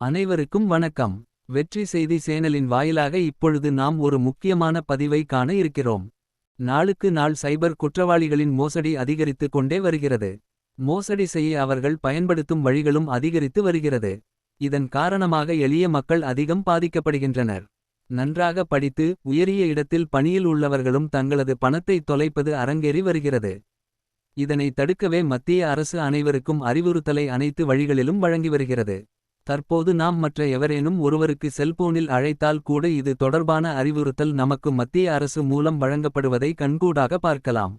அனைவருக்கும் வணக்கம். வெற்றி செய்தி சேனலின் வாயிலாக இப்பொழுது நாம் ஒரு முக்கியமான பதிவை காண இருக்கிறோம். நாளுக்கு நாள் சைபர் குற்றவாளிகளின் மோசடி அதிகரித்து கொண்டே வருகிறது. மோசடி செய்ய அவர்கள் பயன்படுத்தும் வழிகளும் அதிகரித்து வருகிறது. இதன் காரணமாக எளிய மக்கள் அதிகம் பாதிக்கப்படுகின்றனர். நன்றாக படித்து உயரிய இடத்தில் பணியில் உள்ளவர்களும் தங்களது பணத்தை தொலைப்பது அரங்கேறி வருகிறது. இதனை தடுக்கவே மத்திய அரசு அனைவருக்கும் அறிவுறுத்தலை அனைத்து வழிகளிலும் வழங்கி வருகிறது. தற்போது நாம் மற்ற எவரேனும் ஒருவருக்கு செல்போனில் அழைத்தால் கூட இது தொடர்பான அறிவுறுத்தல் நமக்கு மத்திய அரசு மூலம் வழங்கப்படுவதை கண்கூடாக பார்க்கலாம்.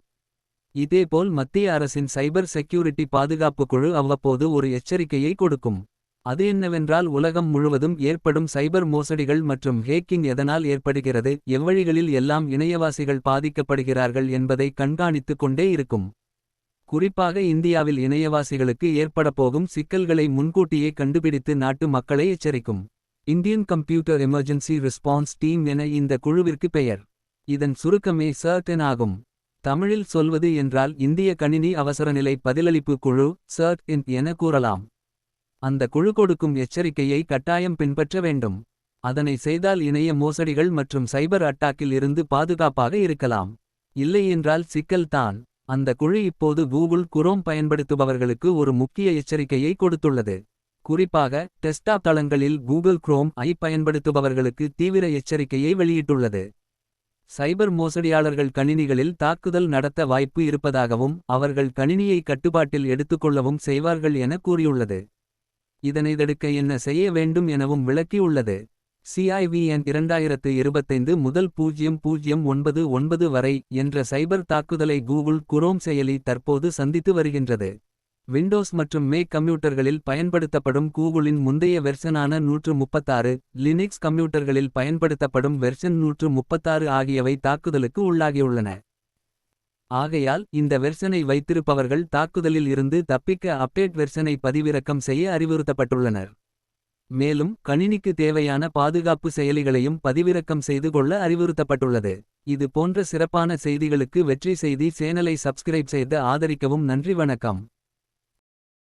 இதேபோல் மத்திய அரசின் சைபர் செக்யூரிட்டி பாதுகாப்பு குழு அவ்வப்போது ஒரு எச்சரிக்கையை கொடுக்கும். அது என்னவென்றால் உலகம் முழுவதும் ஏற்படும் சைபர் மோசடிகள் மற்றும் ஹேக்கிங் எதனால் ஏற்படுகிறது எவ்வழிகளில் எல்லாம் இணையவாசிகள் பாதிக்கப்படுகிறார்கள் என்பதை கண்காணித்துக் கொண்டே இருக்கும். குறிப்பாக இந்தியாவில் இணையவாசிகளுக்கு ஏற்படப்போகும் சிக்கல்களை முன்கூட்டியே கண்டுபிடித்து நாட்டு மக்களை எச்சரிக்கும். Indian computer emergency response team என இந்த குழுவிற்கு பெயர். இதன் சுருக்கமே சர்டன் ஆகும் தமிழில் சொல்வது என்றால் இந்திய கணினி அவசரநிலை பதிலளிப்பு குழு சர்ட் என கூறலாம். அந்த குழு கொடுக்கும் எச்சரிக்கையை கட்டாயம் பின்பற்ற வேண்டும். அதனை செய்தால் இணைய மோசடிகள் மற்றும் சைபர் அட்டாக்கில் இருந்து பாதுகாப்பாக இருக்கலாம். இல்லையென்றால் சிக்கல்தான் அந்த குழு இப்போது கூகுள் குரோம் பயன்படுத்துபவர்களுக்கு ஒரு முக்கிய எச்சரிக்கையை கொடுத்துள்ளது. குறிப்பாக டெஸ்க்டாப் தளங்களில் கூகுள் குரோம் ஐ பயன்படுத்துபவர்களுக்கு தீவிர எச்சரிக்கையை வெளியிட்டுள்ளது. சைபர் மோசடியாளர்கள் கணினிகளில் தாக்குதல் நடத்த வாய்ப்பு இருப்பதாகவும் அவர்கள் கணினியை கட்டுப்பாட்டில் எடுத்துக்கொள்ளவும் செய்வார்கள் என கூறியுள்ளது. இதனை தடுக்க என்ன செய்ய வேண்டும் எனவும் விளக்கியுள்ளது. சிஐவிஎன் இரண்டாயிரத்து இருபத்தைந்து முதல் பூஜ்யம் பூஜ்யம் ஒன்பது ஒன்பது வரை என்ற சைபர் தாக்குதலை கூகுள் குரோம் செயலி தற்போது சந்தித்து வருகின்றது. விண்டோஸ் மற்றும் மேக் கம்ப்யூட்டர்களில் பயன்படுத்தப்படும் கூகுளின் முந்தைய வெர்ஷனான நூற்று முப்பத்தாறு லினிக்ஸ் கம்ப்யூட்டர்களில் பயன்படுத்தப்படும் வெர்ஷன் நூற்று முப்பத்தாறு ஆகியவை தாக்குதலுக்கு உள்ளாகியுள்ளன. ஆகையால் இந்த வெர்ஷனை வைத்திருப்பவர்கள் தாக்குதலில் இருந்து தப்பிக்க அப்டேட் வெர்ஷனை பதிவிறக்கம் செய்ய அறிவுறுத்தப்பட்டுள்ளனர். மேலும் கணினிக்கு தேவையான பாதுகாப்பு செயலிகளையும் பதிவிறக்கம் செய்து கொள்ள அறிவுறுத்தப்பட்டுள்ளது. இது போன்ற சிறப்பான செய்திகளுக்கு வெற்றி செய்தி சேனலை சப்ஸ்கிரைப் செய்து ஆதரிக்கவும் நன்றி வணக்கம்.